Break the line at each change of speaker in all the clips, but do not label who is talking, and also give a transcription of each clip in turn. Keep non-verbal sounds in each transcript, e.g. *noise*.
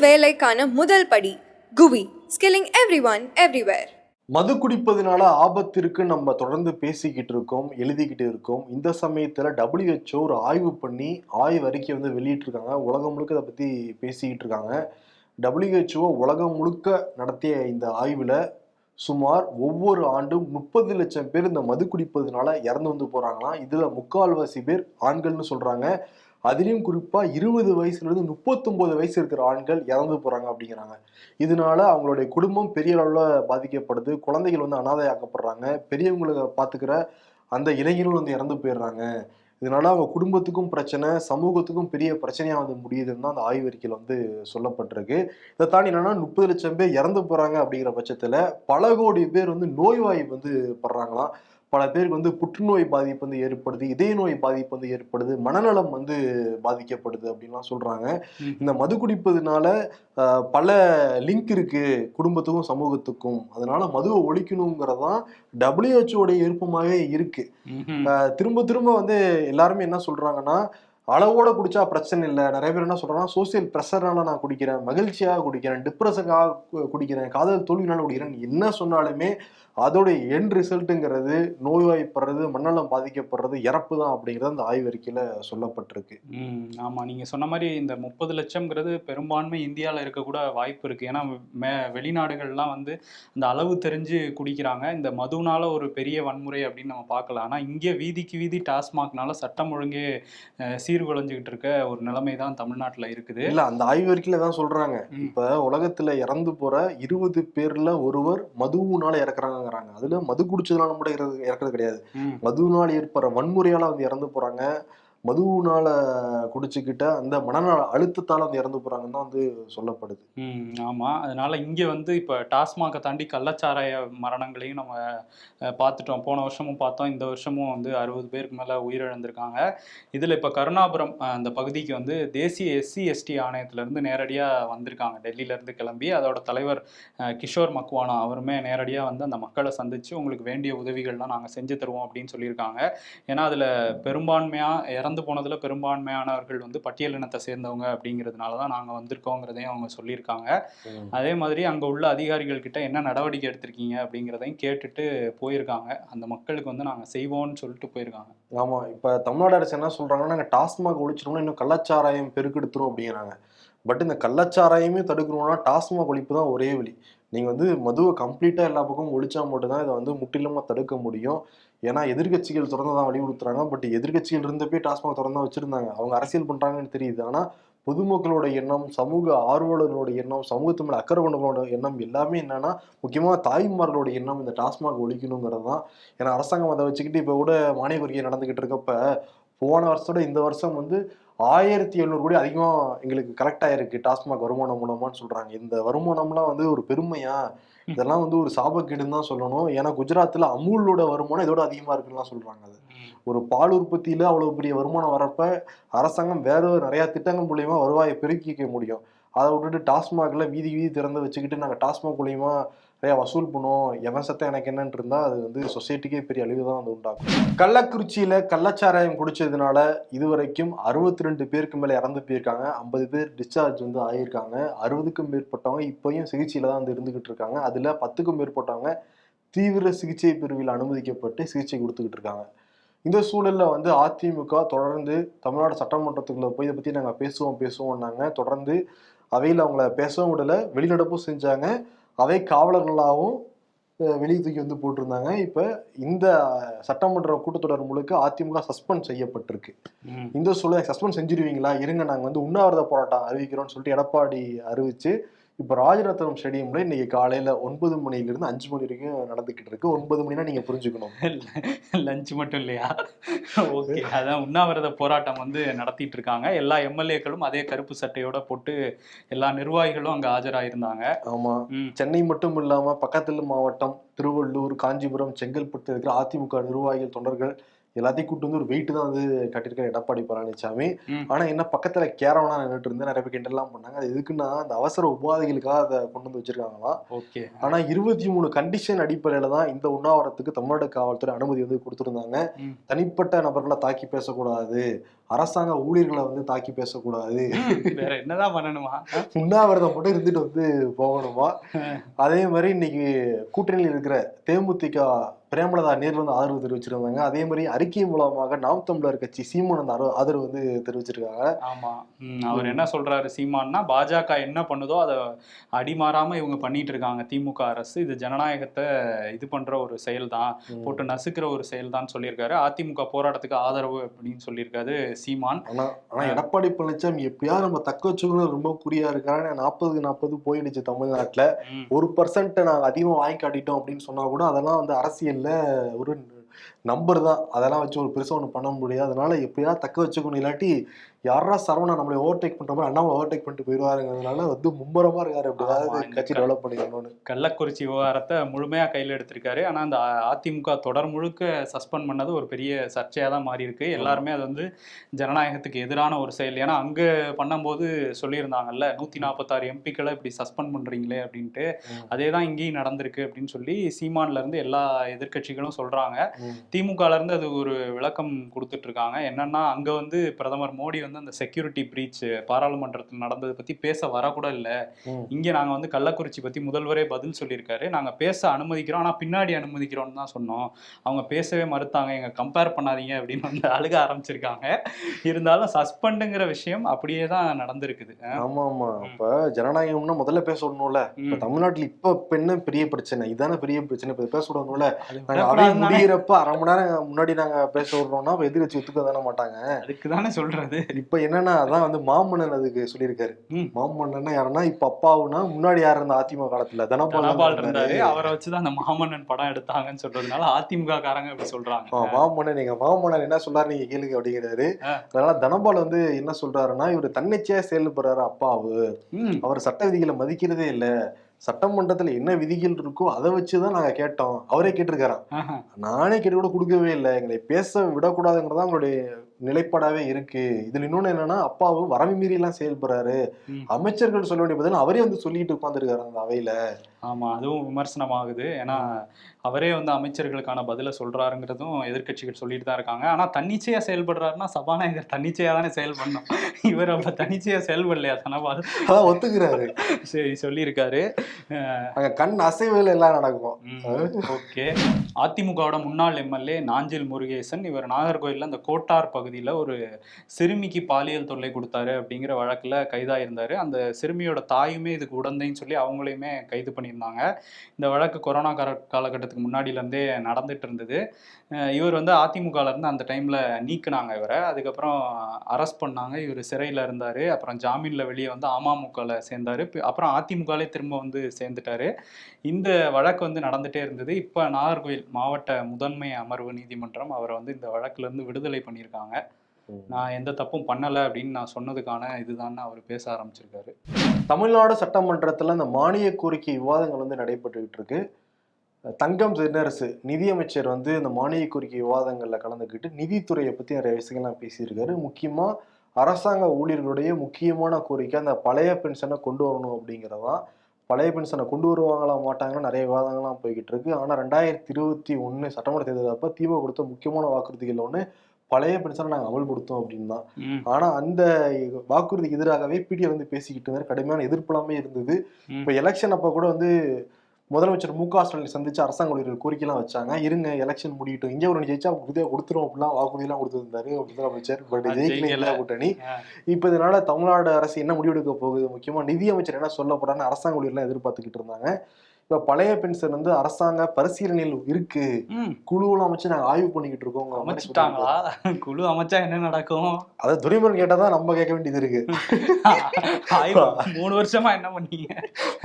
வேலைக்கான முதல் படி குவி ஸ்கில்லிங் எவ்ரி ஒன் எவ்ரிவேர்
மது குடிப்பதனால ஆபத்து இருக்கு நம்ம தொடர்ந்து பேசிக்கிட்டு இருக்கோம் எழுதிக்கிட்டு இருக்கோம். இந்த சமயத்துல டபிள்யூஹெச்ஓ ஒரு ஆய்வு பண்ணி ஆய்வு அறிக்கை வந்து வெளியிட்டிருக்காங்க. உலகம் முழுக்க இதை பத்தி பேசிக்கிட்டு இருக்காங்க. டபிள்யூஹெச்ஓ உலகம் முழுக்க நடத்திய இந்த ஆய்வுல சுமார் ஒவ்வொரு ஆண்டும் முப்பது லட்சம் பேர் இந்த மது குடிப்பதனால இறந்து வந்து போறாங்களாம். இதுல முக்கால்வாசி பேர் ஆண்கள்னு சொல்றாங்க. அதிலையும் குறிப்பாக இருபது வயசுலேருந்து முப்பத்தொம்போது வயசு இருக்கிற ஆண்கள் இறந்து போகிறாங்க அப்படிங்கிறாங்க. இதனால அவங்களுடைய குடும்பம் பெரிய அளவில் பாதிக்கப்படுது. குழந்தைகள் வந்து அனாதையாக்கப்படுறாங்க. பெரியவங்களை பார்த்துக்கிற அந்த இளைஞர்கள் வந்து இறந்து போயிடுறாங்க. இதனால அவங்க குடும்பத்துக்கும் பிரச்சனை சமூகத்துக்கும் பெரிய பிரச்சனையாக வந்து முடியுதுன்னு தான் அந்த ஆய்வறிக்கையில் வந்து சொல்லப்பட்டிருக்கு. இதை தாண்டி என்னன்னா முப்பது லட்சம் பேர் இறந்து போகிறாங்க அப்படிங்கிற பட்சத்தில் பல கோடி பேர் வந்து நோய்வாய் வந்து படுறாங்களாம். பல பேருக்கு வந்து புற்றுநோய் பாதிப்பு வந்து ஏற்படுது இதய நோய் பாதிப்பு வந்து ஏற்படுது மனநலம் வந்து பாதிக்கப்படுது அப்படின்லாம் சொல்றாங்க. இந்த மது குடிப்பதுனால பல லிங்க் இருக்கு குடும்பத்துக்கும் சமூகத்துக்கும். அதனால மதுவை ஒழிக்கணுங்கிறதான் டபிள்யூஹெச்ஓடைய விருப்பமாவே இருக்கு. திரும்ப திரும்ப வந்து எல்லாருமே என்ன சொல்றாங்கன்னா அளவோட குடிச்சா பிரச்சனை இல்லை. நிறைய பேர் என்ன சொல்றாங்கன்னா சோசியல் ப்ரெஷர்னால நான் குடிக்கிறேன் மகிழ்ச்சியாக குடிக்கிறேன் டிப்ரெஷனாக குடிக்கிறேன் காதல் தோல்வினால குடிக்கிறேன் என்ன சொன்னாலுமே அதோடைய என் ரிசல்ட்டுங்கிறது நோய்வாய்ப்படுறது மண்ணலம் பாதிக்கப்படுறது இறப்பு தான் அப்படிங்கிறது அந்த ஆய்வறிக்கையில் சொல்லப்பட்டிருக்கு.
ம் ஆமாம் நீங்கள் சொன்ன மாதிரி இந்த முப்பது லட்சம்ங்கிறது பெரும்பான்மை இந்தியாவில் இருக்கக்கூட வாய்ப்பு இருக்குது ஏன்னா மே வெளிநாடுகள்லாம் வந்து இந்த அளவு தெரிஞ்சு குடிக்கிறாங்க. இந்த மதுனால ஒரு பெரிய வன்முறை அப்படின்னு நம்ம பார்க்கலாம். ஆனால் இங்கே வீதிக்கு வீதி டாஸ்மாக்னால சட்டம் ஒழுங்கே சீ சீர்குலைஞ்சுக்கிட்டு இருக்க ஒரு நிலைமை தான் தமிழ்நாட்டில் இருக்குது.
இல்ல அந்த ஆய்வறிக்கையில தான் சொல்றாங்க.
ம்.
இப்ப உலகத்துல இறந்து போற இருபது பேர்ல ஒருவர் மதுவுனால இறக்குறாங்கங்கிறாங்க. அதுல மது குடிச்சதுனால மட்டும் இறக்கு- இறக்குறது கிடையாது. மதுவினால் ஏற்படுற வன்முறையால வந்து இறந்து போறாங்க. மதுவுனால குடிச்சுக்கிட்ட அந்த மனநல அழுத்தத்தால் வந்து இறந்து போறாங்கன்னு தான் வந்து சொல்லப்படுது.
ம் ஆமாம் அதனால இங்கே வந்து இப்போ டாஸ்மாகை தாண்டி கள்ளச்சாராய மரணங்களையும் நம்ம பார்த்துட்டோம். போன வருஷமும் பார்த்தோம். இந்த வருஷமும் வந்து அறுபது பேருக்கு மேலே உயிரிழந்திருக்காங்க. இதில் இப்போ கருணாபுரம் அந்த பகுதிக்கு வந்து தேசிய எஸ்சி எஸ்டி ஆணையத்திலேருந்து நேரடியாக வந்திருக்காங்க. டெல்லியிலேருந்து கிளம்பி அதோட தலைவர் கிஷோர் மக்வானா அவருமே நேரடியாக வந்து அந்த மக்களை சந்தித்து உங்களுக்கு வேண்டிய உதவிகள்லாம் நாங்கள் செஞ்சு தருவோம் அப்படின்னு சொல்லியிருக்காங்க. ஏன்னா அதில் பெரும்பான்மையாக இறந்து போனதில் பெரும்பான்மையானவர்கள் வந்து பட்டியலினத்தை சேர்ந்தவங்க அப்படிங்கிறதுனால தான் நாங்கள் வந்திருக்கோங்கிறதையும் அவங்க சொல்லியிருக்காங்க. அதே மாதிரி அங்கே உள்ள அதிகாரிகள் கிட்ட என்ன நடவடிக்கை எடுத்திருக்கீங்க அப்படிங்கிறதையும் கேட்டுட்டு போயிருக்காங்க. அந்த மக்களுக்கு வந்து நாங்கள் செய்வோம்னு சொல்லிட்டு போயிருக்காங்க.
ஆமா இப்ப தமிழ்நாடு அரசு என்ன சொல்றாங்கன்னா நாங்க டாஸ்மாக் ஒழிச்சிட்டோம்னா இன்னும் கள்ளச்சாராயம் பெருக்கெடுத்துரும் அப்படிங்கிறாங்க. பட் இந்த கள்ளச்சாராயமே தடுக்கணும்னா டாஸ்மாக் ஒழிப்பு தான் ஒரே வழி. நீங்க வந்து மதுவை கம்ப்ளீட்டா எல்லா பக்கமும் ஒழிச்சா மட்டும்தான் இதை வந்து முற்றிலுமா தடுக்க முடியும். ஏன்னா எதிர்க்கட்சிகள் திறந்து தான் வலியுறுத்துறாங்க. பட் எதிர்க்கட்சிகள் இருந்தப்பே டாஸ்மாக் திறந்து தான் வச்சிருந்தாங்க. அவங்க அரசியல் பண்றாங்கன்னு தெரியுது. ஆனா பொதுமக்களோட எண்ணம் சமூக ஆர்வலர்களோட எண்ணம் சமூகத்து மேல அக்கறை கொண்டவங்களோட எண்ணம் எல்லாமே என்னன்னா முக்கியமாக தாய்மார்களோட எண்ணம் இந்த டாஸ்மாக் ஒழிக்கணுங்கிறது தான் ஏன்னா அரசாங்கம் அதை வச்சுக்கிட்டு இப்போ கூட மானிய கோரிக்கை நடந்துகிட்டு இருக்கப்ப போன வருஷத்தோட இந்த வருஷம் வந்து ஆயிரத்தி எழுநூறு கோடி அதிகமாக எங்களுக்கு கலெக்ட் ஆயிருக்கு டாஸ்மாக் வருமானம் மூலமான்னு சொல்றாங்க. இந்த வருமானம்லாம் வந்து ஒரு பெருமையா இதெல்லாம் வந்து ஒரு சாபக்கேடுன்னு தான் சொல்லணும். ஏன்னா குஜராத்தில் அமூலோட வருமானம் இதோட அதிகமாக இருக்குன்னு சொல்றாங்க அது. ஒரு பால் உற்பத்தியில அவ்வளவு பெரிய வருமானம் வரப்ப அரசாங்கம் வேற ஒரு நிறைய திட்டங்கள் மூலியமா வருவாயை பெருக்கிக்க முடியும். அதை விட்டுட்டு டாஸ்மாக்ல வீதி வீதி திறந்து வச்சுக்கிட்டு நாங்கள் டாஸ்மாக் மூலியமா நிறைய வசூல் பண்ணுவோம் எவன் சத்தம் எனக்கு என்னன்னு இருந்தால் அது வந்து சொசைட்டிக்கே பெரிய அழிவு தான் வந்து உண்டாகும் கள்ளக்குறிச்சியில் கள்ளச்சாராயம் குடிச்சதுனால இதுவரைக்கும் அறுபத்தி ரெண்டு பேருக்கு மேலே இறந்து போயிருக்காங்க. ஐம்பது பேர் டிஸ்சார்ஜ் வந்து ஆகியிருக்காங்க அறுபதுக்கும் மேற்பட்டவங்க இப்பயும் சிகிச்சையில் தான் வந்து இருந்துகிட்டு இருக்காங்க. அதில் பத்துக்கும் மேற்பட்டவங்க தீவிர சிகிச்சை பிரிவில் அனுமதிக்கப்பட்டு சிகிச்சை கொடுத்துக்கிட்டு இருக்காங்க. இந்த சூழலில் வந்து அதிமுக தொடர்ந்து தமிழ்நாடு சட்டமன்றத்துக்குள்ளே போய் இதை பற்றி நாங்கள் பேசுவோம் பேசுவோம்னாங்க. தொடர்ந்து அவையில் அவங்கள பேசவும் விடலை வெளிநடப்பும் செஞ்சாங்க. அவை காவலர்களாகவும் வெளியே தூக்கி வந்து போட்டிருந்தாங்க. இப்ப இந்த சட்டமன்ற கூட்டத்தொடர் முழுக்க அதிமுக சஸ்பெண்ட் செய்யப்பட்டிருக்கு. இந்த சூழலை சஸ்பெண்ட் செஞ்சிருவீங்களா? இருங்க நாங்க வந்து உண்ணாவிரத போராட்டம் அறிவிக்கிறோம்னு சொல்லிட்டு எடப்பாடி அறிவிச்சு இப்ப ராஜரத்னம் ஸ்டேடியம்ல இன்னைக்கு காலையில ஒன்பது மணில இருந்து அஞ்சு மணி வரைக்கும் நடந்துகிட்டு இருக்கு. ஒன்பது மணினா நீங்க புரிஞ்சுக்கணும். *laughs*
லஞ்ச் மட்டும் இல்லையா? ஓகே. அதான் உண்ணாவிரத போராட்டம் வந்து நடத்திட்டு இருக்காங்க. எல்லா எம்எல்ஏக்களும் அதே கருப்பு சட்டையோட போட்டு எல்லா நிர்வாகிகளும் அங்க ஆஜராயிருந்தாங்க.
ஆமா. சென்னை மட்டும் இல்லாம பக்கத்துல மாவட்டம் திருவள்ளூர் காஞ்சிபுரம் செங்கல்பட்டு இருக்கிற அதிமுக நிர்வாகிகள் தொண்டர்கள் எல்லாத்தையும் கூட்டு வந்து ஒரு வெயிட் தான் வந்து கட்டியிருக்காரு எடப்பாடி பழனிசாமி. ஆனா என்ன பக்கத்துல கேரவனா நின்றுட்டு இருந்து நிறைய பேர் கிண்டல்லாம் பண்ணாங்க. அது எதுக்குன்னா அந்த அவசர உபாதைகளுக்காக அதை கொண்டு வந்து வச்சிருக்காங்களாம்.
ஓகே.
ஆனா இருபத்தி மூணு கண்டிஷன் அடிப்படையில தான் இந்த உண்ணாவிரத்துக்கு தமிழ்நாடு காவல்துறை அனுமதி வந்து கொடுத்துருந்தாங்க. தனிப்பட்ட நபர்களை தாக்கி பேசக்கூடாது. அரசாங்க ஊழியர்களை வந்து தாக்கி பேசக்கூடாது.
வேற என்னதான் பண்ணணுமா?
உண்ணாவிரதம் மட்டும் இருந்துட்டு வந்து போகணுமா? அதே மாதிரி இன்னைக்கு கூட்டணியில் இருக்கிற தேமுதிக பிரேமலதா நேர்ல வந்து ஆதரவு தெரிவிச்சிருந்தாங்க. அதே மாதிரி அறிக்கை மூலமாக நாம் தமிழர் கட்சி சீமான் அந்த ஆதரவு- வந்து தெரிவிச்சிருக்காங்க.
ஆமா. அவர் என்ன சொல்றாரு சீமான்னா பாஜக என்ன பண்ணுதோ அதை அடிமாறாம இவங்க பண்ணிட்டு இருக்காங்க. திமுக அரசு இது ஜனநாயகத்தை இது பண்ற ஒரு செயல் தான். போட்டு நசுக்கிற ஒரு செயல் தான் சொல்லியிருக்காரு. அதிமுக போராட்டத்துக்கு ஆதரவு அப்படின்னு சொல்லியிருக்காரு சீமான்.
ஆனா ஆனா எடப்பாடி பழனிசாமி எப்படியாவது நம்ம தக்க வச்சுக்கணும் ரொம்ப குறியா இருக்காங்க நாற்பதுக்கு நாற்பது போயிடுச்சு தமிழ்நாட்டுல. ஒரு பர்சன்ட் நாங்க அதிகமா வாங்கி காட்டிட்டோம் அப்படின்னு சொன்னா கூட அதெல்லாம் வந்து அரசியல்ல ஒரு நம்பர் தான் அதெல்லாம் வச்சு ஒரு பெருசா ஒண்ணு பண்ண முடியாது. அதனால எப்படியாவது தக்க வச்சுக்கணும். இல்லாட்டி யாரா சரவணா நம்மளை ஓவர்டேக் பண்ற மாதிரி அண்ணாமலை ஓவர்டேக் பண்ணிட்டு போயிருவாருங்கிறதுனால வந்து மும்பரமா இருக்காரு. எப்படியாவது கட்சி டெவலப் பண்ணிக்கணும்னு.
கள்ளக்குறிச்சி விவகாரத்தை முழுமையா கையில் எடுத்திருக்காரு. ஆனா அந்த அதிமுக தொடர் முழுக்க சஸ்பெண்ட் பண்ணது ஒரு பெரிய சர்ச்சையா தான் மாறி இருக்கு எல்லாருமே அது வந்து ஜனநாயகத்துக்கு எதிரான ஒரு செயல். ஏன்னா அங்க பண்ணும்போது சொல்லியிருந்தாங்கல்ல நூத்தி நாற்பத்தாறு எம்பிக்களை இப்படி சஸ்பெண்ட் பண்றீங்களே அப்படின்ட்டு. அதே தான் இங்கேயும் நடந்திருக்கு அப்படின்னு சொல்லி சீமான்ல இருந்து எல்லா எதிர்க்கட்சிகளும் சொல்றாங்க.
ம்.
திமுகல இருந்து அது ஒரு விளக்கம் கொடுத்துட்டு இருக்காங்க என்னன்னா அங்க வந்து பிரதமர் மோடி வந்து அந்த செக்யூரிட்டி பிரீச் பாராளுமன்றத்தில் நடந்ததை பத்தி பேச வரக்கூட இல்ல. இங்க நாங்க வந்து கள்ளக்குறிச்சி பத்தி முதல்வரே பதில் சொல்லியிருக்காரு. நாங்க பேச அனுமதிக்கிறோம். ஆனா பின்னாடி அனுமதிக்கிறோம்னு தான் சொன்னோம். அவங்க பேசவே மறுத்தாங்க. எங்க கம்பேர் பண்ணாதீங்க அப்படின்னு வந்து அழுக ஆரம்பிச்சிருக்காங்க. இருந்தாலும் சஸ்பெண்டுங்கிற விஷயம் அப்படியே தான் நடந்திருக்குது.
ஆமா ஆமா இப்ப ஜனநாயகம்னா முதல்ல பேச விடணும்ல. இப்ப. தமிழ்நாட்டுல இப்ப என்ன பெரிய பிரச்சனை? இதானே பெரிய பிரச்சனை. இப்ப பேச விடணும்ல. முடியிறப்ப அரை மணி நேரம் முன்னாடி நாங்க பேச விடுறோம்னா எதிர்கட்சி ஒத்துக்க தானே மாட்டாங்க.
அதுக்கு தானே சொல்றது.
இப்ப என்னன்னா அதான் வந்து மாமன்னன் அதுக்கு சொல்லியிருக்காரு. மாமன்னன் யாருன்னா இப்ப அப்பாவுனா முன்னாடி யார் இருந்தா அதிமுக காலத்துல? தனபால்
தனபால்
தான்
இருந்தாரு. அவரை வச்சுதான் அந்த மாமன்னன் படம் எடுத்தாங்கன்னு சொல்றதுனால அதிமுக காரங்க இப்படி சொல்றாங்க.
மாமன்னன் எங்க மாமன்னன் என்ன சொல்றாரு நீங்க கேளுங்க அப்படிங்கிறாரு. அதனால தனபால் வந்து என்ன சொல்றாருன்னா இவர் தன்னிச்சையா செயல்படுறாரு அப்பாவு. அவர் சட்ட விதிகளை மதிக்கிறதே இல்ல. சட்டமன்றத்துல என்ன விதிகள் இருக்கோ அதை வச்சுதான் நாங்க கேட்டோம். அவரே கேட்டிருக்காராம். நானே கேட்டு கூட கொடுக்கவே இல்லை. எங்களை பேச விடக்கூடாதுங்கிறதா அவங்களுடைய நிலைப்பாடாவே இருக்கு. இதுல இன்னொன்னு என்னன்னா அப்பாவும் வரம்பு மீறி எல்லாம் செயல்படுறாரு. அமைச்சர்கள் சொல்ல வேண்டிய பதில் அவரே வந்து சொல்லிட்டு உட்கார்ந்துருக்காரு அந்த அவையில.
ஆமா அதுவும் விமர்சனமாகுது. ஏன்னா அவரே வந்து அமைச்சர்களுக்கான பதில சொல்றாருங்கிறதும் எதிர்க்கட்சிகள் சொல்லிட்டு தான் இருக்காங்க. ஆனா தன்னிச்சையா செயல்படுறாருன்னா சபாநாயகர் தன்னிச்சையா தானே செயல்படணும். *laughs* இவர் அப்ப தன்னிச்சையா செயல்படலையா தனபால்?
அதான் ஒத்துக்கிறாரு.
சரி சொல்லியிருக்காரு.
அங்க கண் அசைவுகள் எல்லாம் நடக்கும்.
ஓகே. அதிமுகவோட முன்னாள் எம்எல்ஏ நாஞ்சில் முருகேசன் இவர் நாகர்கோயில்ல அந்த கோட்டார் பகுதியில ஒரு சிறுமிக்கு பாலியல் தொல்லை கொடுத்தாரு அப்படிங்கிற வழக்குல கைதாயிருந்தாரு. அந்த சிறுமியோட தாயுமே இதுக்கு உடந்தைன்னு சொல்லி அவங்களையுமே கைது பண்ணியிருந்தாங்க இந்த வழக்கு கொரோனா கால காலகட்டத்துக்கு முன்னாடியிலேருந்தே நடந்துட்டு இருந்தது இவர் வந்து அதிமுகலேருந்து அந்த டைமில் நீக்குனாங்க இவரை. அதுக்கப்புறம் அரெஸ்ட் பண்ணாங்க. இவர் சிறையில் இருந்தார். அப்புறம் ஜாமீனில் வெளியே வந்து அமமுகவில் சேர்ந்தார். அப்புறம் அதிமுகலே திரும்ப வந்து சேர்ந்துட்டாரு. இந்த வழக்கு வந்து நடந்துகிட்டே இருந்தது. இப்போ நாகர்கோயில் மாவட்ட முதன்மை அமர்வு நீதிமன்றம் அவரை வந்து இந்த வழக்குலேருந்து விடுதலை பண்ணியிருக்காங்க. நான் எந்த தப்பும் பண்ணலை அப்படின்னு நான் சொன்னதுக்கான இதுதான் அவர் பேச ஆரம்பிச்சிருக்காரு.
தமிழ்நாடு சட்டமன்றத்துல இந்த மானிய கோரிக்கை விவாதங்கள் வந்து நடைபெற்றுக்கிட்டு இருக்கு. தங்கம் தென்னரசு நிதியமைச்சர் வந்து இந்த மானிய கோரிக்கை விவாதங்கள்ல கலந்துக்கிட்டு நிதித்துறையை பத்தி நிறைய விஷயங்கள்லாம் பேசியிருக்காரு. முக்கியமா அரசாங்க ஊழியர்களுடைய முக்கியமான கோரிக்கை அந்த பழைய பென்ஷனை கொண்டு வரணும் அப்படிங்கிறதான் பழைய பென்ஷனை கொண்டு வருவாங்களா மாட்டாங்கன்னு நிறைய விவாதங்கள்லாம் போய்கிட்டு இருக்கு. ஆனா ரெண்டாயிரத்தி இருபத்தி ஒண்ணு சட்டமன்ற தேர்தல் அப்ப திமுக கொடுத்த முக்கியமான வாக்குறுதிகள் ஒண்ணு பழைய பென்ஷனை நாங்கள் அமல்படுத்தோம் அப்படின்னு தான்
ம்,
ஆனா அந்த வாக்குறுதிக்கு எதிராகவே பிடிஆர் வந்து பேசிக்கிட்டு இருந்தாரு. கடுமையான எதிர்ப்புலாமே இருந்தது. இப்ப எலெக்ஷன் அப்ப கூட வந்து முதலமைச்சர் மு க ஸ்டாலின் சந்திச்சு அரசாங்க ஊழியர்கள் கோரிக்கைலாம் வச்சாங்க. இருங்க எலெக்ஷன் முடியட்டும். இங்க ஒரு ஜெயிச்சா உறுதியா கொடுத்துரும் அப்படிலாம் வாக்குறுதிலாம் கொடுத்துருந்தாரு முதலமைச்சர் பட் ஜெயிக்கல கூட்டணி. இப்ப இதனால தமிழ்நாடு அரசு என்ன முடிவெடுக்க போகுது? முக்கியமா நிதியமைச்சர் என்ன சொல்ல போறான்னு அரசாங்க ஊழியர்லாம் எதிர்பார்த்துக்கிட்டு இருந்தாங்க. இப்ப பழைய பென்ஷன் வந்து அரசாங்க பரிசீலனையில் இருக்கு. குழுவெல்லாம் அமைச்சு நாங்க ஆய்வு பண்ணிக்கிட்டு இருக்கோம்
அமைச்சிட்டாங்களா? குழு அமைச்சா என்ன நடக்கும்?
அதை துரைமுருகன் கேட்டாதான் நம்ம கேட்க வேண்டியது இருக்கு.
மூணு வருஷமா என்ன பண்ணீங்க?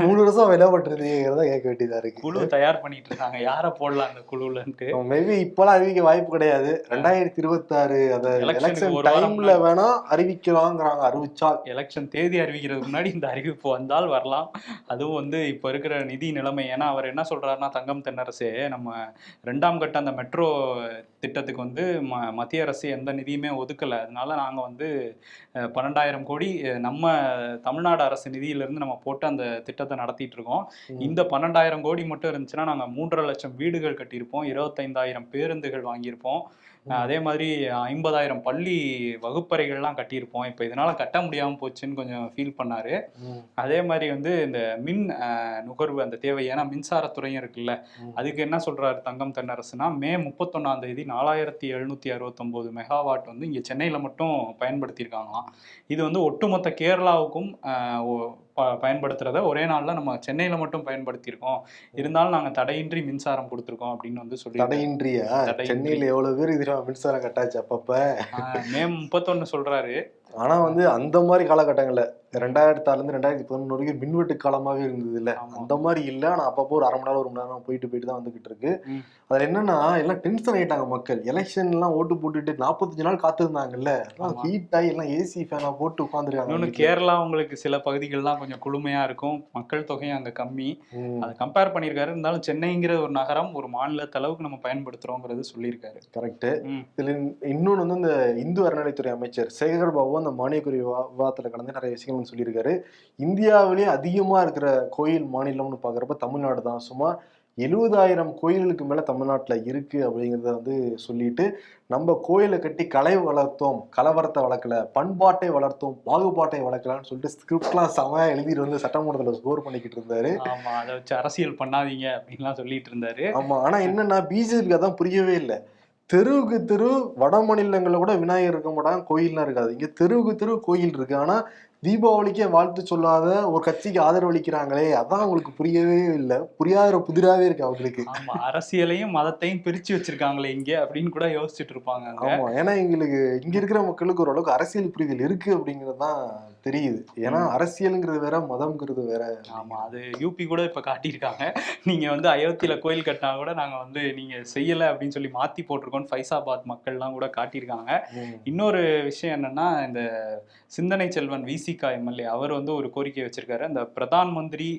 மூணு வருஷம் விலை பண்றதுங்கிறத கேட்க வேண்டியதா இருக்கு.
குழு தயார் பண்ணிட்டு இருக்காங்க யாரை போடலாம் அந்த குழுலன்ட்டு?
மேபி இப்பெல்லாம் அறிவிக்க வாய்ப்பு கிடையாது. ரெண்டாயிரத்தி இருபத்தி ஆறு அந்த எலெக்ஷன் டைம்ல வேணா அறிவிக்கலாங்கிறாங்க அறிவிச்சா
எலெக்ஷன் தேதி அறிவிக்கிறதுக்கு முன்னாடி இந்த அறிவிப்பு வந்தால் வரலாம். அதுவும் வந்து இப்ப இருக்கிற நிதி நிலவரம் நிலைமை. ஏன்னா அவர் என்ன சொல்றாருன்னா தங்கம் தென்னரசே நம்ம ரெண்டாம் கட்ட அந்த மெட்ரோ திட்டத்துக்கு வந்து ம மத்திய அரசு எந்த நிதியுமே ஒதுக்கலை. அதனால நாங்கள் வந்து பன்னெண்டாயிரம் கோடி நம்ம தமிழ்நாடு அரசு நிதியிலிருந்து நம்ம போட்டு அந்த திட்டத்தை நடத்திட்டு இருக்கோம். இந்த பன்னெண்டாயிரம் கோடி மட்டும் இருந்துச்சுன்னா நாங்கள் மூன்றரை லட்சம் வீடுகள் கட்டியிருப்போம். இருபத்தைந்தாயிரம் பேருந்துகள் வாங்கியிருப்போம். அதே மாதிரி ஐம்பதாயிரம் பள்ளி வகுப்பறைகள்லாம் கட்டியிருப்போம். இப்போ இதனால கட்ட முடியாமல் போச்சுன்னு கொஞ்சம் ஃபீல் பண்ணாரு. அதே மாதிரி வந்து இந்த மின் நுகர்வு அந்த தேவை. ஏன்னா மின்சாரத்துறையும் இருக்குல்ல. அதுக்கு என்ன சொல்றாரு தங்கம் தென்னரசுனா மே முப்பத்தொன்னாம் தேதி நாலாயிரத்தி எழுநூத்தி அறுபத்தொம்போது மெகாவாட் வந்து இங்க சென்னையில மட்டும் பயன்படுத்தியிருக்காங்களாம். இது வந்து ஒட்டுமொத்த கேரளாவுக்கும் ப- பயன்படுத்துறத ஒரே நாள்ல நம்ம சென்னையில மட்டும் பயன்படுத்தியிருக்கோம். இருந்தாலும் நாங்க தடையின்றி மின்சாரம் கொடுத்துருக்கோம் அப்படின்னு வந்து சொல்லி
தடையின்றியா?
தடையின்றி.
சென்னையில எவ்வளவு பேர் இதுல மின்சாரம் கட்டாச்சு அப்பப்ப?
மே முப்பத்தொன்னு சொல்றாரு.
ஆனா வந்து அந்த மாதிரி காலகட்டங்கள்ல ரெண்டாயிரத்தி ஆறுல இருந்து ரெண்டாயிரத்தி பதினொன்று வரைக்கும் மின்வெட்டு காலமாவே இருந்தது இல்ல. அந்த மாதிரி இல்ல. ஆனா அப்பப்போ ஒரு அரை மணி நேரம் ஒரு மணி நேரம் போயிட்டு போயிட்டு தான் வந்துகிட்டு இருக்கு. அதுல என்னன்னா எல்லாம் டென்ஷன் ஆயிட்டாங்க மக்கள். எலெக்ஷன் எல்லாம் ஓட்டு போட்டுட்டு நாற்பத்தஞ்சு நாள் காத்திருந்தாங்கல்ல. ஹீட் ஆகி எல்லாம் ஏசி ஃபேனா போட்டு உட்காந்துருக்காங்க
கேரளா உங்களுக்கு சில பகுதிகள்லாம் கொஞ்சம் குளுமையா இருக்கும். மக்கள் தொகையும் அங்க கம்மி. அதை கம்பேர் பண்ணியிருக்காரு. இருந்தாலும் சென்னைங்கிற ஒரு நகரம் ஒரு மாநிலத்த அளவுக்கு நம்ம பயன்படுத்துறோங்கிறது சொல்லியிருக்காரு.
கரெக்ட். இதுல இன்னொன்னு வந்து இந்த இந்து அறநிலைத்துறை அமைச்சர் சேகர் பாபு அந்த மானியக்குரிய விவா- விவாதத்துல கலந்து நிறைய விஷயங்கள் வந்து சொல்லியிருக்காரு. இந்தியாவிலேயே அதிகமா இருக்கிற கோயில் மாநிலம்னு பாக்குறப்ப தமிழ்நாடு தான். சுமார் எழுபதாயிரம் கோயில்களுக்கு மேல தமிழ்நாட்டுல இருக்கு அப்படிங்கிறத வந்து சொல்லிட்டு நம்ம கோயிலை கட்டி கலை வளர்த்தோம் கலவரத்தை வளர்க்கல பண்பாட்டை வளர்த்தோம் பாகுபாட்டை வளர்க்கலாம்னு சொல்லிட்டு ஸ்கிரிப்ட்லாம் செமையா எழுதிட்டு வந்து சட்டமன்றத்துல ஸ்கோர் பண்ணிக்கிட்டு இருந்தாரு.
ஆமா அதை வச்சு அரசியல் பண்ணாதீங்க அப்படின்லாம் சொல்லிட்டு இருந்தாரு.
ஆமா ஆனா என்னன்னா பிஜேபிக்கு அதான் புரியவே இல்லை. தெருவுக்கு தெரு வட மாநிலங்கள்ல கூட விநாயகர் இருக்க மாட்டாங்க கோயில்லாம் இருக்காது. இங்க தெருவுக்கு தெரு கோயில் இருக்கு. ஆனா தீபாவளிக்கே வாழ்த்து சொல்லாத ஒரு கட்சிக்கு ஆதரவளிக்கிறாங்களே அதான் அவங்களுக்கு புரியவே இல்லை. புரியாத புதிராவே இருக்கு அவங்களுக்கு.
ஆமா அரசியலையும் மதத்தையும் பிரிச்சு வச்சிருக்காங்களே இங்க அப்படின்னு கூட யோசிச்சுட்டு இருப்பாங்க
ஆமா ஏன்னா எங்களுக்கு இங்க இருக்கிற மக்களுக்கு ஓரளவுக்கு அரசியல் புரிதல் இருக்கு அப்படிங்கிறது தான் தெரியுது. ஏன்னா அரசியலுங்கிறது வேற மதம்ங்கிறது வேற.
ஆமா அது யூபி கூட இப்ப காட்டியிருக்காங்க. நீங்க வந்து அயோத்தியில கோயில் கட்டினா கூட நாங்க வந்து நீங்க செய்யல அப்படின்னு சொல்லி மாத்தி போட்டிருக்கோம் ஃபைசாபாத் மக்கள்லாம் கூட காட்டியிருக்காங்க. இன்னொரு விஷயம் என்னன்னா இந்த சிந்தனை செல்வன் விசிகா எம்எல்ஏ அவர் வந்து ஒரு கோரிக்கை வச்சிருக்காரு. அந்த பிரதான் மந்திரி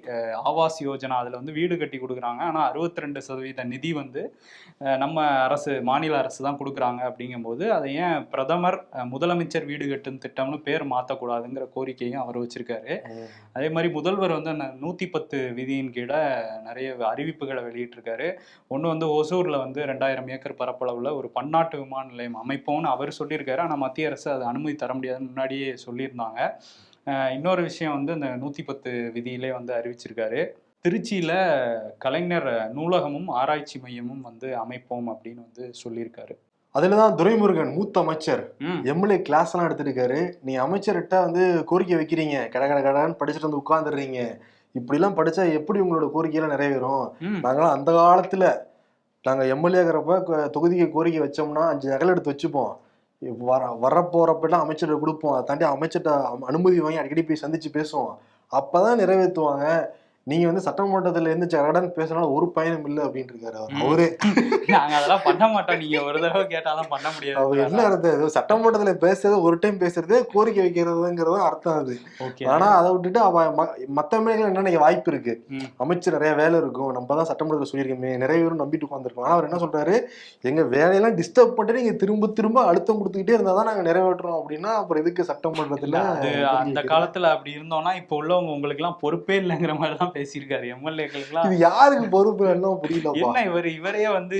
ஆவாஸ் யோஜனா அதுல வந்து வீடு கட்டி கொடுக்குறாங்க. ஆனா அறுபத்தி ரெண்டு சதவீத நிதி வந்து நம்ம அரசு மாநில அரசு தான் கொடுக்குறாங்க அப்படிங்கும்போது அதை ஏன் பிரதமர் முதலமைச்சர் வீடு கட்டும் திட்டம்னு பேர் மாற்றக்கூடாதுங்கிற கோரிக்கையும் அவர் வச்சிருக்காரு. அதே மாதிரி முதல்வர் வந்து நூற்றி பத்து விதியின் கீழே நிறைய அறிவிப்புகளை வெளியிட்டிருக்காரு. ஒன்று வந்து ஒசூரில் வந்து ரெண்டாயிரம் ஏக்கர் பரப்பளவில் ஒரு பன்னாட்டு விமான நிலையம் அமைப்போம்னு அவர் சொல்லியிருக்காரு. ஆனால் மத்திய அரசு அது அனுமதி தர முடியாதுன்னு முன்னாடியே சொல்லியிருந்தாங்க. இன்னொரு விஷயம் வந்து இந்த நூற்றி பத்து விதியிலே வந்து அறிவிச்சிருக்காரு. திருச்சியில் கலைஞர் நூலகமும் ஆராய்ச்சி மையமும் வந்து அமைப்போம் அப்படின்னு வந்து சொல்லியிருக்காரு.
அதுலதான் துரைமுருகன் மூத்த அமைச்சர். எம்எல்ஏ கிளாஸ் எல்லாம் எடுத்திருக்காரு. நீ அமைச்சர்கிட்ட வந்து கோரிக்கை வைக்கிறீங்க. கட கட கடன்னு படிச்சுட்டு வந்து உட்கார்ந்துடுறீங்க. இப்படிலாம் படிச்சா எப்படி உங்களோட கோரிக்கையெல்லாம் நிறைவேறும்? நாங்களாம் அந்த காலத்துல நாங்க எம்எல்ஏங்கிறப்ப தொகுதிக்கு கோரிக்கை வச்சோம்னா அஞ்சு நகல் எடுத்து வச்சுப்போம். வர வரப்போறப்பெல்லாம் அமைச்சர்கிட்ட கொடுப்போம். அதை தாண்டி அமைச்சர்கிட்ட அம்- அனுமதி வாங்கி அடிக்கடி போய் சந்திச்சு பேசுவோம். அப்பதான் நிறைவேற்றுவாங்க நீங்க வந்து சட்டமன்றத்துல இருந்து கடன் பேசினாலும் ஒரு பயனும் இல்லை அப்படின்னு இருக்காரு அவர். அவரே
நாங்க அதெல்லாம் பண்ண மாட்டோம். நீங்க ஒரு தடவை கேட்டாலும் பண்ண
அவர்
முடியாது
என்ன அர்த்தம்? சட்டமன்றத்துல பேசுறது ஒரு டைம் பேசுறதே கோரிக்கை வைக்கிறதுங்கிறது அர்த்தம் அது. ஆனா அதை விட்டுட்டு அவ மத்த எம்எல்ஏக்கள் என்ன வாய்ப்பு இருக்கு. அமைச்சர் நிறைய வேலை இருக்கும். நம்ம தான் சட்டமன்றத்தில் சொல்லியிருக்கோமே. நிறைவேறும் நம்பிட்டு உட்காந்துருக்கோம் ஆனா அவர் என்ன சொல்றாரு? எங்க வேலையெல்லாம் டிஸ்டர்ப் பண்ணிட்டு நீங்க திரும்ப திரும்ப அழுத்தம் கொடுத்துக்கிட்டே இருந்தா தான் நாங்க நிறைவேற்றுறோம் அப்படின்னா அப்புறம் எதுக்கு சட்டமன்றத்துல
அந்த காலத்துல அப்படி இருந்தோம்னா இப்ப உள்ளவங்க உங்களுக்கு எல்லாம் பொறுப்பே இல்லைங்கிற மாதிரி தான் பேசியிருக்காரு எம்எல்ஏக்களுக்குலாம்
இது யாருக்கு பொறுப்பு எல்லாம் புரியலப்பா.
என்ன இவர் இவரே வந்து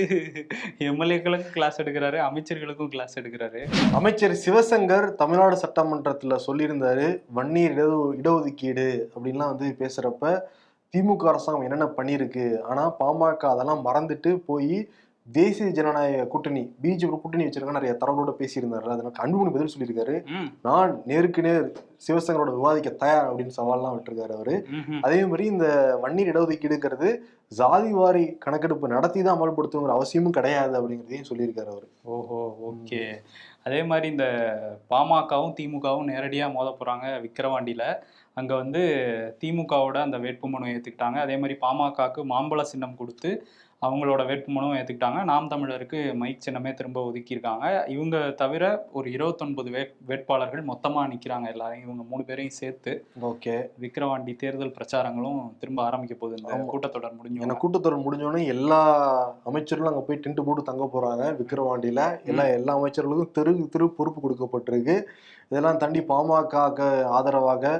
எம்எல்ஏக்களுக்கும் கிளாஸ் எடுக்கிறாரு அமைச்சர்களுக்கும் கிளாஸ் எடுக்கிறாரு.
அமைச்சர் சிவசங்கர் தமிழ்நாடு சட்டமன்றத்துல சொல்லியிருந்தாரு வன்னியர் இட இடஒதுக்கீடு அப்படின்லாம் வந்து பேசுறப்ப திமுக அரசாங்கம் என்னென்ன பண்ணியிருக்கு? ஆனா பாமக அதெல்லாம் மறந்துட்டு போய் தேசிய ஜனநாயக கூட்டணி பிஜேபி கூட்டணி வச்சிருக்க நிறைய தரவோட பேசியிருந்தாரு அதனால அன்புமணி பதில் சொல்லியிருக்காரு. நான் நேருக்கு நேர் சிவசங்கரோட விவாதிக்க தயார் அப்படின்னு சவால்லாம் விட்டுருக்காரு அவரு. அதே மாதிரி இந்த வன்னியர் இடஒதுக்கீடுங்கிறது ஜாதி வாரி கணக்கெடுப்பு நடத்தி தான் அமல்படுத்துங்கிற அவசியமும் கிடையாது அப்படிங்கிறதையும் சொல்லியிருக்காரு அவரு.
ஓஹோ ஓகே. அதே மாதிரி இந்த பாமகவும் திமுகவும் நேரடியாக மோத போகிறாங்க விக்கிரவாண்டியில். அங்கே வந்து திமுகவோட அந்த வேட்புமனு ஏற்றுக்கிட்டாங்க அதே மாதிரி பாமகவுக்கு மாம்பழ சின்னம் கொடுத்து அவங்களோட வேட்புமனுவும் ஏற்றுக்கிட்டாங்க நாம் தமிழருக்கு மைக் சின்னமே திரும்ப ஒதுக்கியிருக்காங்க. இவங்க தவிர ஒரு இருபத்தொன்பது வே வேட்பாளர்கள் மொத்தமாக நிற்கிறாங்க எல்லாரையும். இவங்க மூணு பேரையும் சேர்த்து
ஓகே.
விக்கிரவாண்டி தேர்தல் பிரச்சாரங்களும் திரும்ப ஆரம்பிக்க போகுது. இந்த. கூட்டத்தொடர்
ஏன்னா
முடிஞ்சு
கூட்டத்தொடர் முடிஞ்சோடனே எல்லா அமைச்சர்களும் அங்கே போய் டென்ட் போட்டு தங்க போறாங்க விக்கிரவாண்டியில. எல்லா எல்லா அமைச்சர்களுக்கும் தெரு தெரு பொறுப்பு கொடுக்கப்பட்டிருக்கு. இதெல்லாம் தாண்டி பாமகக்கு ஆதரவாக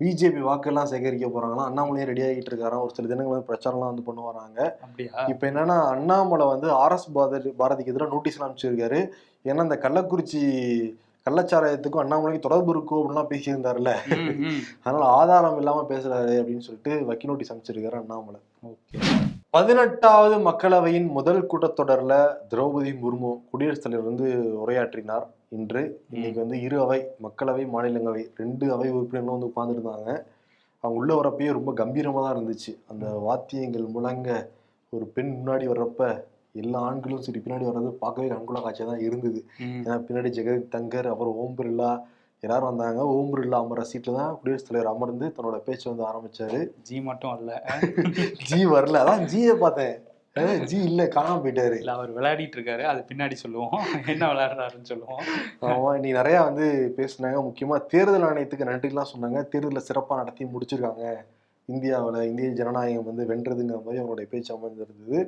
பிஜேபி வாக்கெல்லாம் சேகரிக்க போறாங்களாம். அண்ணாமலையே ரெடி ஆகிட்டு இருக்காராம். ஒரு சில தினங்கள் வந்து பிரச்சாரம்லாம் வந்து பண்ண வராங்க
அப்படியா?
இப்போ என்னன்னா அண்ணாமலை வந்து ஆர்எஸ் பாரதி பாரதிக்கு எதிராக நோட்டீஸ் அனுப்பிச்சிருக்காரு. ஏன்னா இந்த கள்ளக்குறிச்சி கள்ளச்சாராயத்துக்கும் அண்ணாமலைக்கு தொடர்பு இருக்கும் அப்படின்லாம்
ம்.
அதனால ஆதாரம் இல்லாம பேசுறாரு அப்படின்னு சொல்லிட்டு வக்கீல் நோட்டீஸ் அனுப்பிச்சிருக்காரு அண்ணாமலை.
ஓகே.
பதினெட்டாவது மக்களவையின் முதல் கூட்டத்தொடர்ல திரௌபதி முர்மு குடியரசுத் தலைவர் வந்து உரையாற்றினார். இன்று இன்னைக்கு வந்து இரு அவை மக்களவை மாநிலங்களவை ரெண்டு அவை உறுப்பினர்களும் வந்து உட்கார்ந்துருந்தாங்க. அவங்க உள்ள வரப்பயே ரொம்ப கம்பீரமா தான் இருந்துச்சு. அந்த வாத்தியங்கள் முழங்க ஒரு பெண் முன்னாடி வர்றப்ப எல்லா ஆண்களும் சரி பின்னாடி வர்றது பார்க்கவே கண்குள்ள காட்சியாக தான் இருந்தது. ஏன்னா பின்னாடி ஜெகதீப் தங்கர் அப்புறம் ஓம் பிர்லா எல்லாரும் வந்தாங்க. ஓம் பிர்லா அமர சீட்டில் தான் குடியரசுத் தலைவர் அமர்ந்து தன்னோட பேச்சு வந்து ஆரம்பிச்சாரு.
ஜி மட்டும் அல்ல
ஜி வரல. அதான் ஜியை பார்த்தேன். ஜி இல்ல காணாம போயிட்டாரு.
இல்ல அவர் விளையாடிட்டு இருக்காரு. அது பின்னாடி சொல்லுவோம். என்ன விளையாடுறாருன்னு சொல்லுவோம்.
ஆமா நீ நிறைய வந்து பேசுனாங்க. முக்கியமா தேர்தல் ஆணையத்துக்கு நன்றிலாம் சொன்னாங்க. தேர்தலை சிறப்பா நடத்தி முடிச்சிருக்காங்க. இந்தியாவுல இந்திய ஜனநாயகம் வந்து வென்றதுங்கிற மாதிரி அவங்களுடைய பேச்சு அமைந்திருந்தது.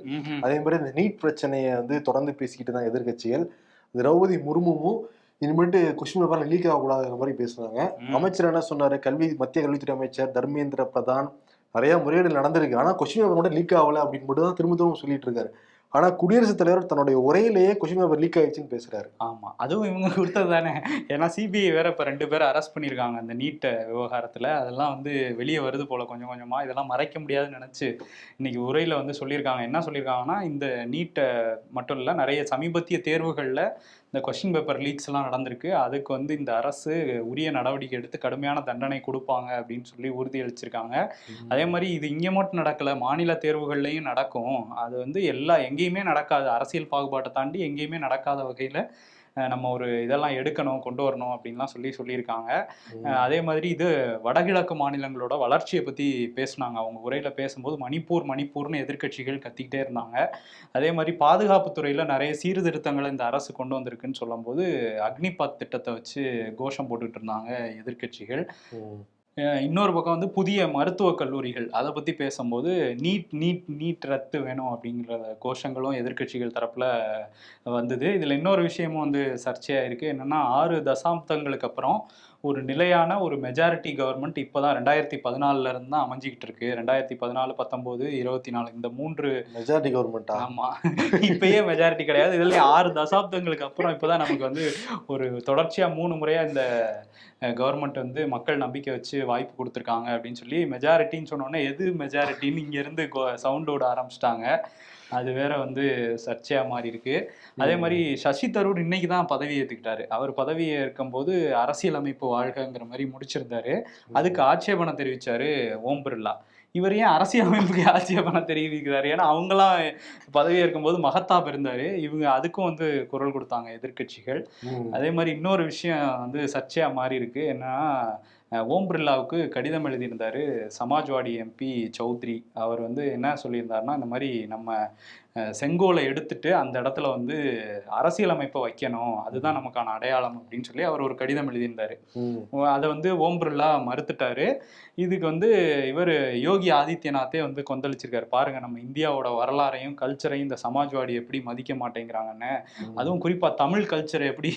அதே மாதிரி இந்த நீட் பிரச்சனையை வந்து தொடர்ந்து பேசிக்கிட்டு தான் எதிர்க்கட்சிகள். திரௌபதி முர்முவும் இனிமேட்டு கொஸ்டின் பேப்பர் லீக் ஆகக்கூடாதுங்கிற மாதிரி பேசுனாங்க
ம்.
அமைச்சர் என்ன சொன்னாரு? கல்வி மத்திய கல்வித்துறை அமைச்சர் தர்மேந்திர பிரதான் நிறைய முறையீடு நடந்திருக்கு. ஆனா கொஸ்டின் பேப்பர் மட்டும் லீக் ஆகல அப்படின்னு மட்டும் தான் திரும்ப திரும்ப சொல்லிட்டு இருக்காரு. ஆனா குடியரசுத் தலைவர் தன்னுடைய உரையிலேயே கொஸ்டின் பேப்பர் லீக் ஆயிடுச்சுன்னு பேசுறாரு.
ஆமா. அதுவும் இவங்க கொடுத்தது தானே. ஏன்னா சிபிஐ வேற இப்ப ரெண்டு பேரை அரெஸ்ட் பண்ணியிருக்காங்க. அந்த நீட் விவகாரத்துல அதெல்லாம் வந்து வெளியே வருது போல கொஞ்சம் கொஞ்சமா. இதெல்லாம் மறைக்க முடியாதுன்னு நினைச்சு இன்னைக்கு உரையில வந்து சொல்லியிருக்காங்க. என்ன சொல்லியிருக்காங்கன்னா இந்த நீட்டை மட்டும் இல்ல நிறைய சமீபத்திய தேர்வுகள்ல இந்த கொஸ்டின் பேப்பர் லீக்ஸ் எல்லாம் நடந்திருக்கு. அதுக்கு வந்து இந்த அரசு உரிய நடவடிக்கை எடுத்து கடுமையான தண்டனை கொடுப்பாங்க அப்படின்னு சொல்லி உறுதியளிச்சிருக்காங்க. அதே மாதிரி இது இங்கே மட்டும் நடக்கல மாநில தேர்வுகள்லையும் நடக்கும். அது வந்து எல்லா எங்கேயுமே நடக்காது. அரசியல் பாகுபாட்டை தாண்டி எங்கேயுமே நடக்காத வகையில் நம்ம ஒரு இதெல்லாம் எடுக்கணும் கொண்டு வரணும் அப்படின்லாம் சொல்லி சொல்லியிருக்காங்க. அதே மாதிரி இது வடகிழக்கு மாநிலங்களோட வளர்ச்சியை பற்றி பேசுனாங்க. அவங்க உரையில் பேசும்போது மணிப்பூர் மணிப்பூர்னு எதிர்க்கட்சிகள் கத்திக்கிட்டே இருந்தாங்க. அதே மாதிரி பாதுகாப்புத்துறையில் நிறைய சீர்திருத்தங்களை இந்த அரசு கொண்டு வந்திருக்குன்னு சொல்லும்போது அக்னிபாத் திட்டத்தை வச்சு கோஷம் போட்டுட்டு இருந்தாங்க. அஹ் இன்னொரு பக்கம் வந்து புதிய மருத்துவக் கல்லூரிகள். அதை பற்றி பேசும்போது நீட் நீட் நீட் ரத்து வேணும் அப்படிங்கிற கோஷங்களும் எதிர்க்கட்சிகள் தரப்பில் வந்தது. இதில் இன்னொரு விஷயமும் வந்து சர்ச்சையாக இருக்குது என்னென்னா ஆறு தசாப்தங்களுக்கு அப்புறம் ஒரு நிலையான ஒரு மெஜாரிட்டி கவர்மெண்ட் இப்போ தான் ரெண்டாயிரத்தி பதினாலுல இருந்து தான் அமைஞ்சிக்கிட்டு இருக்கு. ரெண்டாயிரத்தி பதினாலு பத்தொம்போது இருபத்தி நாலு இந்த மூன்று
மெஜாரிட்டி கவர்மெண்டா
ஆமா. இப்பயே மெஜாரிட்டி கிடையாது. இதுல ஆறு தசாப்தங்களுக்கு அப்புறம் இப்பதான் நமக்கு வந்து ஒரு தொடர்ச்சியா மூணு முறையா இந்த கவர்மெண்ட் வந்து மக்கள் நம்பிக்கை வச்சு வாய்ப்பு கொடுத்துருக்காங்க அப்படின்னு சொல்லி மெஜாரிட்டின்னு சொன்னோன்னே எது மெஜாரிட்டின்னு இங்க இருந்து சவுண்ட் விட ஆரம்பிச்சிட்டாங்க. அது வேற வந்து சர்ச்சையா மாறி இருக்கு அதே மாதிரி சசி தரூர் இன்னைக்கு தான் பதவி ஏத்துக்கிட்டாரு. அவர் பதவி ஏற்கும்போது அரசியலமைப்பு வாழ்கங்கிற மாதிரி முடிச்சிருந்தாரு. அதுக்கு ஆட்சேபணம் தெரிவிச்சாரு ஓம் பிர்லா. இவர் ஏன் அரசியலமைப்புக்கு ஆட்சேபணம் தெரிவிக்கிறாரு? ஏன்னா அவங்களாம் பதவி ஏற்கும்போது மகத்தாப் இருந்தாரு இவங்க அதுக்கும் வந்து குரல் கொடுத்தாங்க எதிர்க்கட்சிகள்.
ம்.
அதே மாதிரி இன்னொரு விஷயம் வந்து சர்ச்சையா மாறி இருக்கு என்னன்னா ஓம் பிர்லாவுக்கு கடிதம் எழுதியிருந்தாரு சமாஜ்வாடி எம்பி சௌத்ரி. அவர் வந்து என்ன சொல்லியிருந்தாருன்னா இந்த மாதிரி நம்ம செங்கோலை எடுத்துட்டு அந்த இடத்துல வந்து அரசியலமைப்பை வைக்கணும். அதுதான் நமக்கான அடையாளம் அப்படின்னு சொல்லி அவர் ஒரு கடிதம் எழுதியிருந்தாரு. அதை வந்து ஓம் பிர்லா மறுத்துட்டாரு. இதுக்கு வந்து இவர் யோகி ஆதித்யநாத்தே வந்து கொந்தளிச்சிருக்காரு. பாருங்க நம்ம இந்தியாவோட வரலாறையும் கல்ச்சரையும் இந்த சமாஜ்வாடி எப்படி மதிக்க மாட்டேங்கிறாங்கன்னு. அதுவும் குறிப்பா தமிழ் கல்ச்சரை எப்படி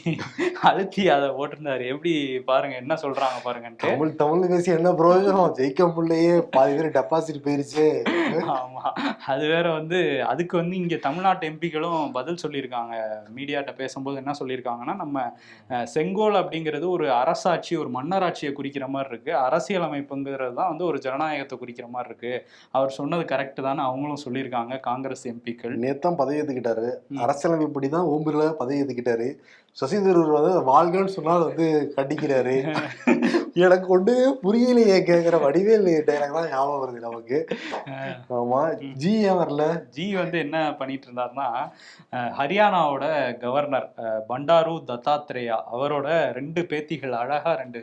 அழுத்தி அதை போட்டிருந்தாரு எப்படி பாருங்க என்ன சொல்றாங்க பாருங்கன்ட்டு
தமிழ் தமிழ் பேசி என்ன பிரயோஜனம்? ஜெயிக்க முடியலையே பாதி பேர் டெபாசிட் போயிருச்சு.
ஆமா. அது வேற வந்து அதுக்கு வந்து இங்க தமிழ்நாட்டு எம்பிக்களும் பதில் சொல்லியிருக்காங்க. மீடியாட்ட பேசும்போது என்ன சொல்லியிருக்காங்கன்னா நம்ம செங்கோல் அப்படிங்கிறது ஒரு அரசாட்சி ஒரு மன்னராட்சியை குறிக்கிற மாதிரி இருக்கு. அரசியலமைப்புங்கிறது தான் வந்து ஒரு ஜனநாயகத்தை குறிக்கிற மாதிரி இருக்கு. அவர் சொன்னது கரெக்ட் தானே அவங்களும் சொல்லியிருக்காங்க காங்கிரஸ் எம்பிக்கள்.
நேத்தான் பதவி ஏத்துக்கிட்டாரு.
ம்.
அரசியலமைப்படி தான் ஓம் பிர்லா பதவி ஏத்துக்கிட்டாரு. சசி தரூர் வந்து வாழ்கன்னு சொன்னால் வந்து கண்டிக்கிறாரு. *laughs* எனக்கு ஒண்ணுமே புரியலையே கேக்குற வடிவேல் டைலாக் தான் ஞாபகம் வருது நமக்கு. ஆமா ஜி ஏன் வரல?
ஜி வந்து என்ன பண்ணிட்டு இருந்தாருன்னா ஹரியானாவோட கவர்னர் பண்டாரு தத்தாத்ரேயா அவரோட ரெண்டு பேத்திகள் அழகா ரெண்டு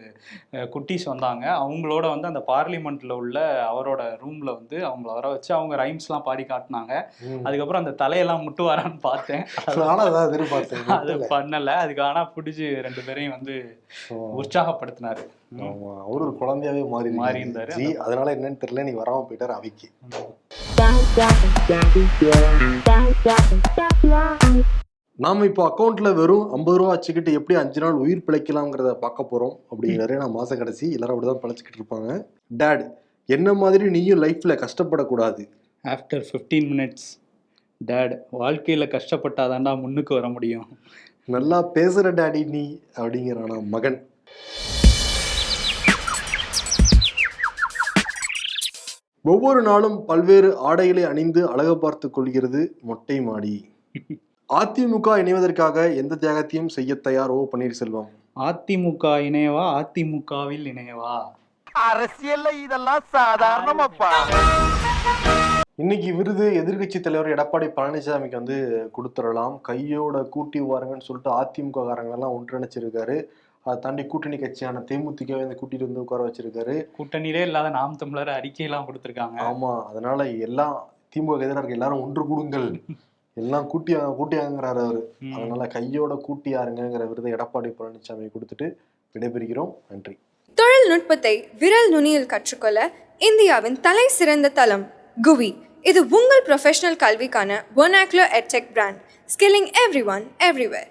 குட்டீஸ் வந்தாங்க. அவங்களோட வந்து அந்த பார்லிமெண்ட்ல உள்ள அவரோட ரூம்ல வந்து அவங்கள வர வச்சு அவங்க ரைம்ஸ்லாம் பாடி காட்டினாங்க. அதுக்கப்புறம் அந்த தலையெல்லாம் பார்த்தேன்.
நானும் அதான் எதிர்பார்த்தேன்
அது பண்ணல. அதுக்கு ஆனா பிடிச்சி ரெண்டு பேரையும் வந்து உற்சாகப்படுத்தினாரு.
அவரு ஒரு குழந்தையாவே மாறி
மாறி இருந்தாரு.
ஜி அதனால என்னன்னு தெரியல நீ வராம போயிட்டாரு அவைக்கு. நாம இப்போ அக்கௌண்ட்ல வெறும் ஐம்பது ரூபா வச்சுக்கிட்டு எப்படி அஞ்சு நாள் உயிர் பிழைக்கலாம்ங்கிறத பார்க்க போறோம். அப்படிங்கிறாரு நான் மாச கடைசி எல்லாரும் அப்படிதான் பிழைச்சிக்கிட்டு இருப்பாங்க. டேட் என்ன மாதிரி நீயும் லைஃப்ல கஷ்டப்படக்கூடாது?
ஆஃப்டர் ஃபிஃப்டீன் மினிட்ஸ் டேட் வாழ்க்கையில கஷ்டப்பட்டாதான்டா முன்னுக்கு வர முடியும்.
நல்லா பேசுற டேடி நீ அப்படிங்கிறானா மகன். ஒவ்வொரு நாளும் பல்வேறு ஆடைகளை அணிந்து அழகு பார்த்து கொள்கிறது மொட்டை மாடி. அதிமுக இணைவதற்காக எந்த தியாகத்தையும் செய்ய தயார் ஓ பன்னீர்செல்வம்?
அதிமுக இணையவா? அதிமுகவில் இணையவா?
அரசியல்ல இதெல்லாம் சாதாரணமாப்பா.
இன்னைக்கு விருது எதிர்க்கட்சி தலைவர் எடப்பாடி பழனிசாமிக்கு வந்து கொடுத்துடலாம். கையோட கூட்டி வாருங்கன்னு சொல்லிட்டு அதிமுக காரங்க எல்லாம் ஒன்றிணைச்சிருக்காரு. அதை தாண்டி கூட்டணி கட்சியான தேமுதிகவை இந்த கூட்டிட்டு வந்து உட்கார வச்சிருக்காரு.
கூட்டணியிலே இல்லாத நாம் தமிழர் அறிக்கையெல்லாம் கொடுத்துருக்காங்க.
ஆமா அதனால எல்லாம் திமுக எதிராக இருக்க எல்லாரும் ஒன்று கூடுங்கள். எல்லாம் கூட்டி கூட்டியாங்கிறாரு அவரு. அதனால கையோட கூட்டியாருங்கிற விருதை எடப்பாடி பழனிசாமி கொடுத்துட்டு விடைபெறுகிறோம். நன்றி.
தொழில்நுட்பத்தை விரல் நுனியில் கற்றுக்கொள்ள இந்தியாவின் தலை சிறந்த தளம் குவி. இது உங்கள் ப்ரொஃபஷனல் கல்விக்கான ஒனாக்லோ edtech brand skilling every one everywhere